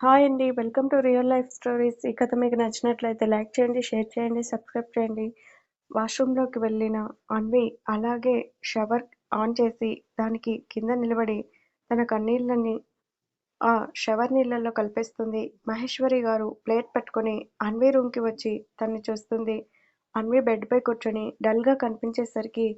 Hi అండి. Welcome to real life stories. ఈ కథ మీకు నచ్చినట్లయితే లైక్ చేయండి షేర్ చేయండి సబ్స్క్రైబ్ చేయండి. వాష్రూమ్లోకి వెళ్ళిన అన్వి అలాగే షవర్ ఆన్ చేసి దానికి కింద నిలబడి తన కన్నీళ్ళని ఆ షవర్ నీళ్ళల్లో కలిపేస్తుంది. మహేశ్వరి గారు ప్లేట్ పట్టుకొని అన్వి రూమ్కి వచ్చి తన్ని చూస్తుంది. అన్వి బెడ్పై కూర్చొని డల్గా కనిపించేసరికి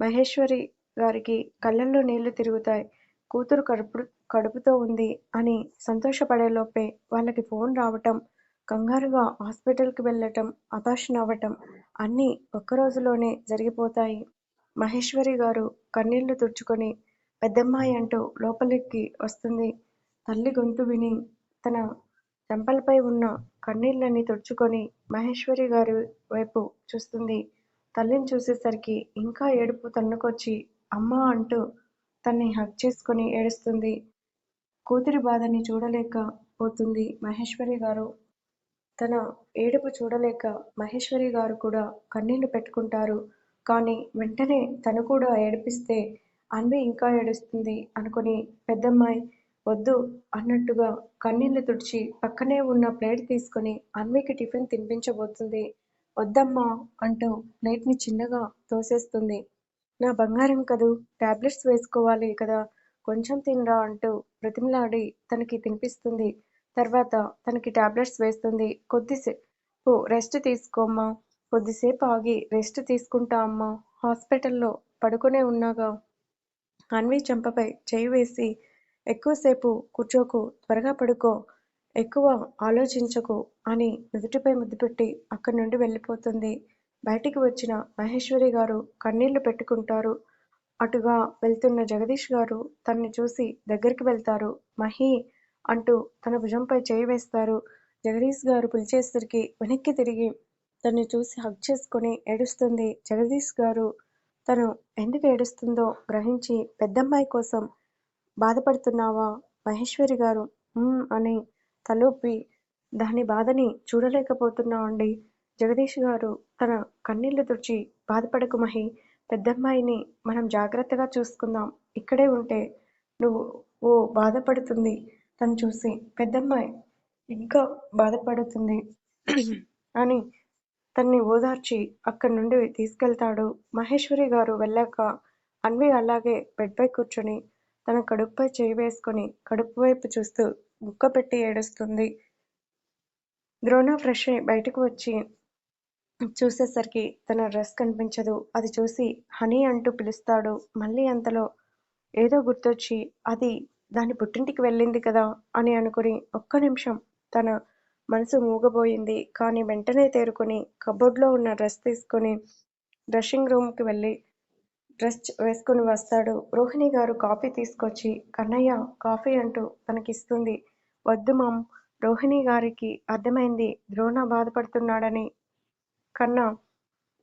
మహేశ్వరి గారికి కళ్ళల్లో నీళ్ళు తిరుగుతాయి. కూతురు కడుపు కడుపుతో ఉంది అని సంతోషపడేలోపే వాళ్ళకి ఫోన్ రావటం కంగారుగా హాస్పిటల్కి వెళ్ళటం అబార్షన్ అవ్వటం అన్నీ ఒక్క రోజులోనే జరిగిపోతాయి. మహేశ్వరి గారు కన్నీళ్ళు తుడుచుకొని పెద్దమ్మాయి అంటూ లోపలికి వస్తుంది. తల్లి గొంతు విని తన చెంపలపై ఉన్న కన్నీళ్ళని తుడుచుకొని మహేశ్వరి గారి వైపు చూస్తుంది. తల్లిని చూసేసరికి ఇంకా ఏడుపు తన్నుకొచ్చి అమ్మ అంటూ తన్ని హక్ చేసుకొని ఏడుస్తుంది. కూతురి బాధని చూడలేక పోతుంది మహేశ్వరి గారు. తన ఏడుపు చూడలేక మహేశ్వరి గారు కూడా కన్నీళ్ళు పెట్టుకుంటారు. కానీ వెంటనే తను కూడా ఏడిపిస్తే అన్వి ఇంకా ఏడుస్తుంది అనుకుని పెద్దమ్మాయి వద్దు అన్నట్టుగా కన్నీళ్ళు తుడిచి పక్కనే ఉన్న ప్లేట్ తీసుకొని అన్వికి టిఫిన్ తినిపించబోతుంది. వద్దమ్మా అంటూ ప్లేట్ని చిన్నగా తోసేస్తుంది. నా బంగారం కదూ టాబ్లెట్స్ వేసుకోవాలి కదా కొంచెం తినరా అంటూ బ్రతిమలాడి తనకి తినిపిస్తుంది. తర్వాత తనకి టాబ్లెట్స్ వేస్తుంది. కొద్దిసేపు రెస్ట్ తీసుకోమ్మా కొద్దిసేపు ఆగి రెస్ట్ తీసుకుంటా అమ్మా. హాస్పిటల్లో పడుకునే ఉన్నాగా. అన్వి చెంపపై చేయి వేసి ఎక్కువసేపు కూర్చోకు త్వరగా పడుకో ఎక్కువ ఆలోచించకు అని నుదుటిపై ముద్దు పెట్టి అక్కడి నుండి వెళ్ళిపోతుంది. బయటికి వచ్చిన మహేశ్వరి గారు కన్నీళ్ళు పెట్టుకుంటారు. అటుగా వెళ్తున్న జగదీష్ గారు తన్ని చూసి దగ్గరికి వెళ్తారు. మహి అంటూ తన భుజంపై చేయి వేస్తారు. జగదీష్ గారు పిలిచేసరికి వెనక్కి తిరిగి తన్ని చూసి హగ్ చేసుకొని ఏడుస్తుంది జగదీష్ గారు. తను ఎందుకు ఏడుస్తుందో గ్రహించి పెద్దమ్మాయి కోసం బాధపడుతున్నావా మహేశ్వరి గారు? అని తలూపి దాని బాధని చూడలేకపోతున్నావు అండి జగదీష్ గారు తన కన్నీళ్ళు తుడిచి బాధపడకు మహి పెద్దమ్మాయిని మనం జాగ్రత్తగా చూసుకుందాం. ఇక్కడే ఉంటే నువ్వు ఓ బాధపడుతుంది. తను చూసి పెద్దమ్మాయి ఇంకా బాధపడుతుంది అని తన్ని ఓదార్చి అక్కడి నుండి తీసుకెళ్తాడు. మహేశ్వరి గారు వెళ్ళాక అన్వి అలాగే బెడ్పై కూర్చొని తన కడుపుపై చేయి వేసుకొని కడుపు వైపు చూస్తూ ముక్క పెట్టి ఏడుస్తుంది. ద్రోణ ఫ్రెష్ అయి బయటకు వచ్చి చూసేసరికి తన డ్రెస్ కనిపించదు. అది చూసి హనీ అంటూ పిలుస్తాడు. మళ్ళీ అంతలో ఏదో గుర్తొచ్చి అది దాని పుట్టింటికి వెళ్ళింది కదా అని అనుకుని ఒక్క నిమిషం తన మనసు మూగబోయింది. కానీ వెంటనే తేరుకొని కబోర్డ్లో ఉన్న డ్రెస్ తీసుకొని డ్రెస్సింగ్ రూమ్కి వెళ్ళి డ్రెస్ వేసుకుని వస్తాడు. రోహిణి గారు కాఫీ తీసుకొచ్చి కన్నయ్య కాఫీ అంటూ తనకిస్తుంది. వద్దు మామ్. రోహిణి గారికి అర్థమైంది. ద్రోణ బాధపడుతున్నాడని కన్నా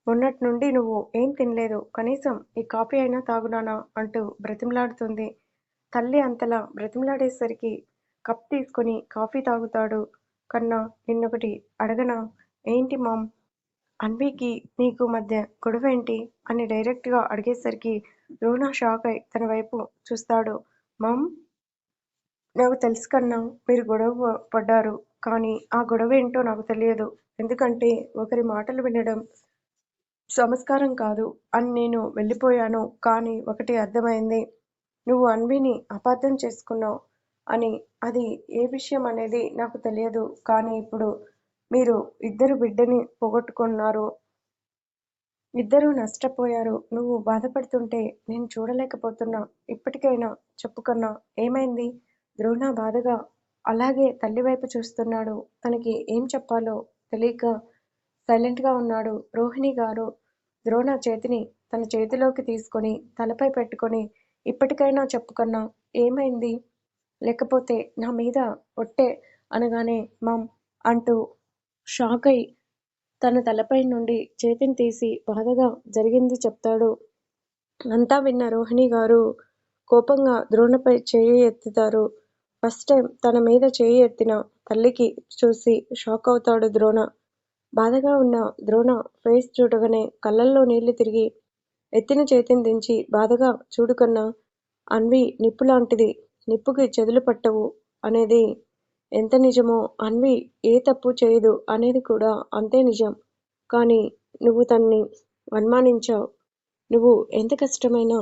మొన్నటి నుండి నువ్వు ఏం తినలేదు. కనీసం ఈ కాఫీ అయినా తాగునానా అంటూ బ్రతిమలాడుతుంది. తల్లి అంతలా బ్రతిమలాడేసరికి కప్ తీసుకొని కాఫీ తాగుతాడు కన్నా నిన్నొకటి అడగనా? ఏంటి మామ్? అన్వికి నీకు మధ్య గొడవేంటి? అని అని డైరెక్ట్గా అడిగేసరికి రోనా షాక్ అయి తన వైపు చూస్తాడు. మామ్? నాకు తెలుసు కన్నా మీరు గొడవ పడ్డారు కానీ ఆ గొడవ ఏంటో నాకు తెలియదు. ఎందుకంటే ఒకరి మాటలు వినడం సంస్కారం కాదు అని నేను వెళ్ళిపోయాను. కానీ ఒకటి అర్థమైంది. నువ్వు అన్విని అపార్థం చేసుకున్నావు అని. అది ఏ విషయం అనేది నాకు తెలియదు. కానీ ఇప్పుడు మీరు ఇద్దరు బిడ్డని పోగొట్టుకున్నారు. ఇద్దరూ నష్టపోయారు. నువ్వు బాధపడుతుంటే నేను చూడలేకపోతున్నా. ఇప్పటికైనా చెప్పుకున్నా. ఏమైంది? ద్రోణ బాధగా అలాగే తల్లి వైపు చూస్తున్నాడు. తనకి ఏం చెప్పాలో తెలియక సైలెంట్గా ఉన్నాడు. రోహిణి గారు ద్రోణ చేతిని తన చేతిలోకి తీసుకొని తలపై పెట్టుకొని ఇప్పటికైనా చెప్పుకన్నా ఏమైంది? లేకపోతే నా మీద ఒట్టే అనగానే మమ్ అంటూ షాక్ అయి తన తలపై నుండి చేతిని తీసి బాధగా జరిగింది చెప్తాడు. అంతా విన్న రోహిణి గారు కోపంగా ద్రోణపై చేయి ఎత్తుతారు. ఫస్ట్ టైం తన మీద చేయి ఎత్తిన తల్లికి చూసి షాక్ అవుతాడు ద్రోణ. బాధగా ఉన్న ద్రోణ ఫేస్ చూడగానే కళ్ళల్లో నీళ్ళు తిరిగి ఎత్తిన చేతిని దించి బాధగా చూడుకన్నా అన్వి నిప్పు లాంటిది నిప్పుకి చెదులు పట్టవు అనేది ఎంత నిజమో అన్వి ఏ తప్పు చేయదు అనేది కూడా అంతే నిజం. కానీ నువ్వు తన్ని అనుమానించావు నువ్వు ఎంత కష్టమైన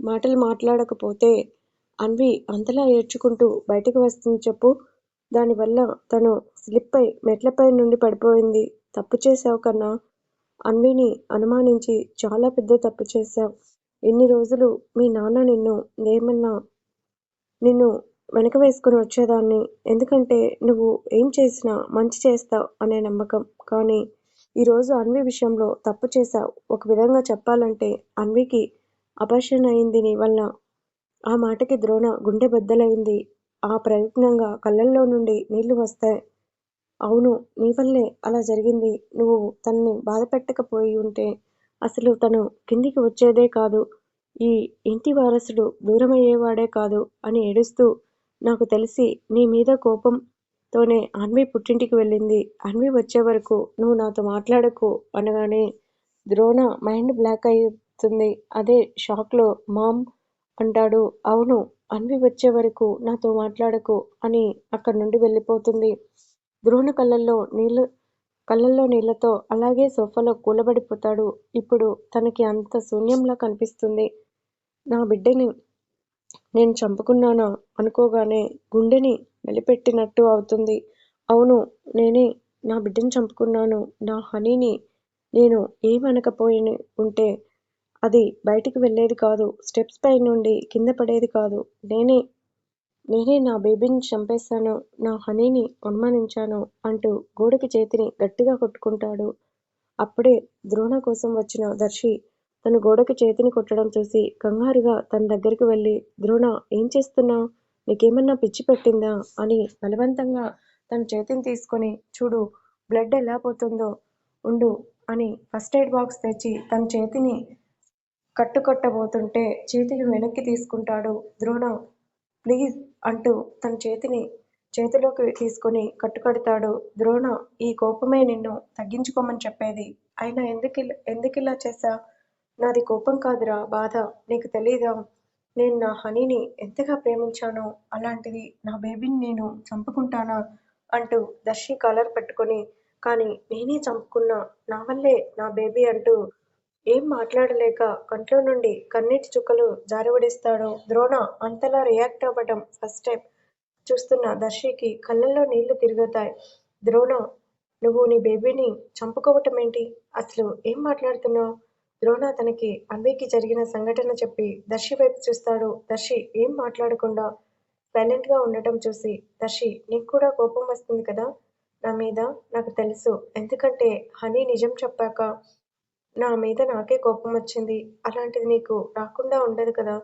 మాటలు మాట్లాడకపోతే అన్వి అంతలా ఏడ్చుకుంటూ బయటికి వస్తుంది చెప్పు. దానివల్ల తను స్లిప్ అయి మెట్లపై నుండి పడిపోయింది. తప్పు చేశావు కన్నా అన్విని అనుమానించి చాలా పెద్ద తప్పు చేశావు. ఇన్ని రోజులు మీ నాన్న నిన్ను ఏమన్నా నిన్ను వెనక వేసుకుని వచ్చేదాన్ని. ఎందుకంటే నువ్వు ఏం చేసినా మంచి చేస్తావు అనే నమ్మకం. కానీ ఈరోజు అన్వి విషయంలో తప్పు చేశావు. ఒక విధంగా చెప్పాలంటే అన్వికి అపర్షన్ అయింది నీ వల్ల. ఆ మాటకి ద్రోణ గుండె బద్దలైంది. ఆ ప్రయత్నంగా కళ్ళల్లో నుండి నీళ్ళు వస్తాయి అవును నీ వల్లే అలా జరిగింది. నువ్వు తనని బాధ పెట్టకపోయి ఉంటే అసలు తను కిందికి వచ్చేదే కాదు. ఈ ఇంటి వారసుడు దూరమయ్యేవాడే కాదు అని ఏడుస్తూ నాకు తెలిసి నీ మీద కోపంతోనే అన్వి పుట్టింటికి వెళ్ళింది. అన్వి వచ్చే వరకు నువ్వు నాతో మాట్లాడకు అనగానే ద్రోణ మైండ్ బ్లాక్ అవుతుంది అదే షాక్లో మామ్ అంటాడు. అవును అన్వి వచ్చే వరకు నాతో మాట్లాడకు అని అక్కడి నుండి వెళ్ళిపోతుంది. ద్రోణు కళ్ళల్లో నీళ్ళు కళ్ళల్లో నీళ్ళతో అలాగే సోఫాలో కూలబడిపోతాడు. ఇప్పుడు తనకి అంత శూన్యంలా కనిపిస్తుంది. నా బిడ్డని నేను చంపుకున్నానా అనుకోగానే గుండెని వెలిపెట్టినట్టు అవుతుంది. అవును నేనే నా బిడ్డని చంపుకున్నాను. నా హనీని నేను ఏమనకపోయి ఉంటే అది బయటికి వెళ్ళేది కాదు. స్టెప్స్ పై నుండి కింద పడేది కాదు. నేనే నేనే నా బేబీని చంపేశాను నా హనీని అనుమానించాను అంటూ గోడకి చేతిని గట్టిగా కొట్టుకుంటాడు. అప్పుడే ద్రోణ కోసం వచ్చిన దర్శి తను గోడకి చేతిని కొట్టడం చూసి కంగారుగా తన దగ్గరికి వెళ్ళి ద్రోణ ఏం చేస్తున్నావు నీకేమన్నా పిచ్చి పెట్టిందా? అని బలవంతంగా తన చేతిని తీసుకొని చూడు బ్లడ్ ఎలా పోతుందో ఉండు అని ఫస్ట్ ఎయిడ్ బాక్స్ తెచ్చి తన చేతిని కట్టుకట్టబోతుంటే చేతిని వెనక్కి తీసుకుంటాడు ద్రోణ. ప్లీజ్ అంటూ తన చేతిని చేతిలోకి తీసుకొని కట్టుకడతాడు ద్రోణ. ఈ కోపమే నిన్ను తగ్గించుకోమని చెప్పేది. అయినా ఎందుకు ఎందుకు ఇలా చేశా? నాది కోపం కాదురా బాధ. నీకు తెలీదా? నేను నా హనీని ఎంతగా ప్రేమించానో? అలాంటిది నా బేబీని నేను చంపుకుంటానా? అంటూ దర్శి కాలర్ పట్టుకొని కానీ నేనే చంపుకున్నా. నా వల్లే నా బేబీ అంటూ ఏం మాట్లాడలేక కంట్లో నుండి కన్నీటి చుక్కలు జారవిడిస్తాడు ద్రోణ అంతలా రియాక్ట్ అవ్వటం ఫస్ట్ టైం చూస్తున్న దర్శికి కళ్ళల్లో నీళ్ళు తిరుగుతాయి. ద్రోణ నువ్వు నీ బేబీని చంపుకోవటం ఏంటి? అసలు ఏం మాట్లాడుతున్నావు? ద్రోణ తనకి అన్వికి జరిగిన సంఘటన చెప్పి దర్శి వైపు చూస్తాడు. దర్శి ఏం మాట్లాడకుండా సైలెంట్గా ఉండటం చూసి దర్శి నీకు కూడా కోపం వస్తుంది కదా? నా మీద నాకు తెలుసు. ఎందుకంటే హనీ నిజం చెప్పాక నా మీద నాకే కోపం వచ్చింది. అలాంటిది నీకు రాకుండా ఉండదు కదా.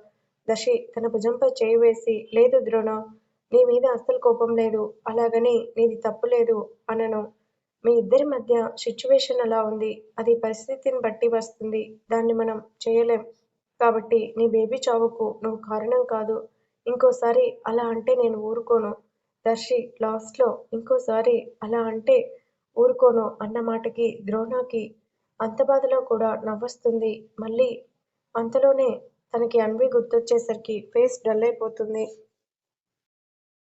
దశి తన భుజంపై చేయి వేసి లేదు ద్రోణ నీ మీద అస్సలు కోపం లేదు. అలాగని నీది తప్పు లేదు అనను. మీ ఇద్దరి మధ్య సిచ్యువేషన్ అలా ఉంది. అది పరిస్థితిని బట్టి వస్తుంది. దాన్ని మనం చేయలేం. కాబట్టి నీ బేబీ చావుకు నువ్వు కారణం కాదు. ఇంకోసారి అలా అంటే నేను ఊరుకోను. దర్శి లాస్ట్లో ఇంకోసారి అలా అంటే ఊరుకోను అన్న మాటకి ద్రోణాకి అంత బాధలో కూడా నవ్వొస్తుంది. మళ్ళీ అంతలోనే తనకి అన్వి గుర్తొచ్చేసరికి ఫేస్ డల్ అయిపోతుంది.